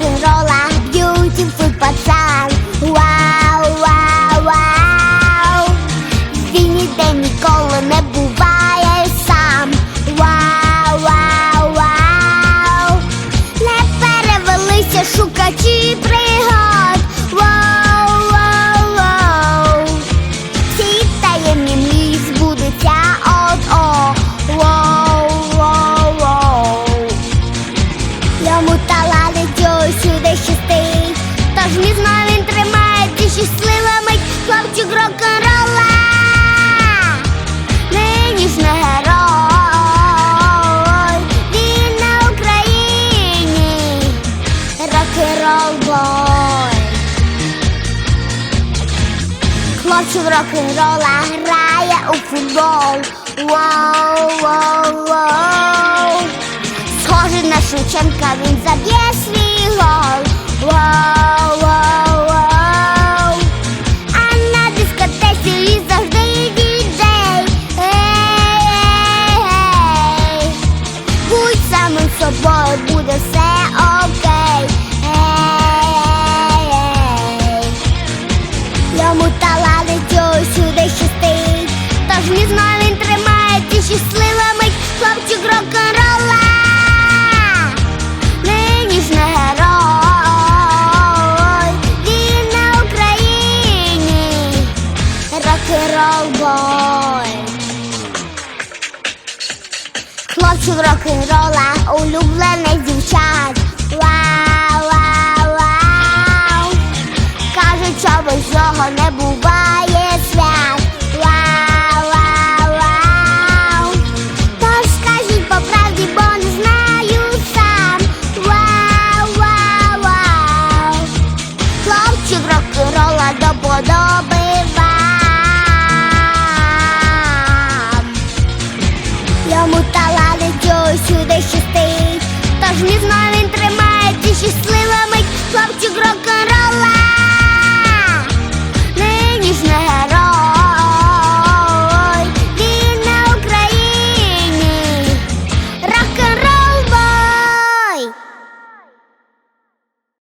领着啦。Włączył rock'n'rolla, raje u futbol Wow, wow, wow. Schorzy na szucienka, więc zabierz mi hol Wow, wow рок-н-рол-бой Хлопців рок-н-рола, улюблений дівчат. Вау, вау, вау Кажуть, що без цього не буває. Джо сюди щастить, та ж не знаю, він тримається щасливими.